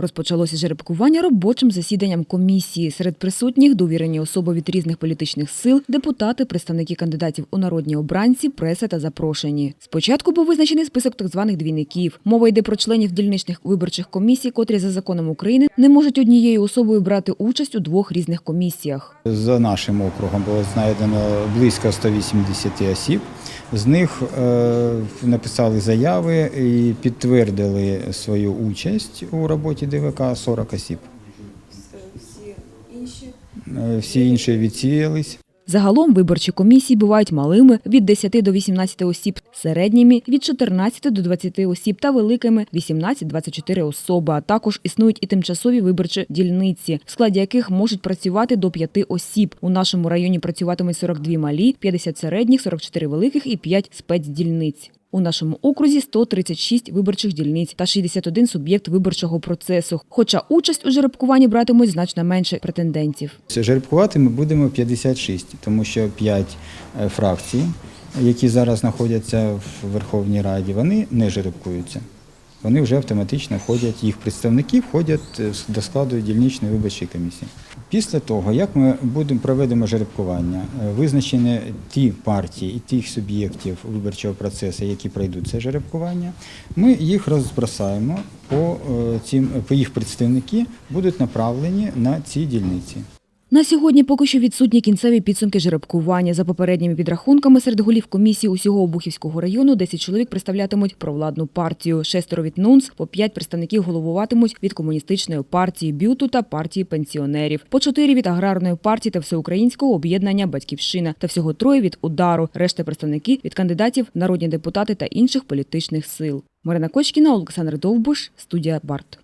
Розпочалося жеребкування робочим засіданням комісії. Серед присутніх довірені особи від різних політичних сил, депутати, представники кандидатів у народні обранці, преса та запрошені. Спочатку був визначений список так званих двійників. Мова йде про членів дільничних виборчих комісій, котрі за законом України не можуть однією особою брати участь у двох різних комісіях. За нашим округом було знайдено близько 180 осіб. З них е, написали заяви і підтвердили свою участь у роботі ДВК 40 осіб. Е, Всі інші відсіялись. Загалом виборчі комісії бувають малими від 10 до 18 осіб, середніми від 14 до 20 осіб та великими 18-24 особи. А також існують і тимчасові виборчі дільниці, в складі яких можуть працювати до 5 осіб. У нашому районі працюватимуть 42 малі, 50 середніх, 44 великих і 5 спецдільниць. У нашому окрузі 136 виборчих дільниць та 61 суб'єкт виборчого процесу. Хоча участь у жеребкуванні братимуть значно менше претендентів. Жеребкувати ми будемо 56, тому що 5 фракцій, які зараз знаходяться в Верховній Раді, вони не жеребкуються. Вони вже автоматично входять, їх представники входять е, до складу дільничної виборчої комісії. Після того, як ми будемо проведемо жеребкування, е, визначені ті партії і тих суб'єктів виборчого процесу, які пройдуть це жеребкування, ми їх розбросаємо по е, по їх представники будуть направлені на ці дільниці. На сьогодні поки що відсутні кінцеві підсумки жеребкування. За попередніми підрахунками серед голів комісії усього Обухівського району 10 чоловік представлятимуть провладну партію. Шестеро від НУНС, по 5 представників головуватимуть від комуністичної партії Бюту та партії пенсіонерів, по 4 від аграрної партії та всеукраїнського об'єднання Батьківщина та всього троє від удару. Решта представники від кандидатів, народні депутати та інших політичних сил. Марина Кочкіна, Олександр Довбуш, студія Барт.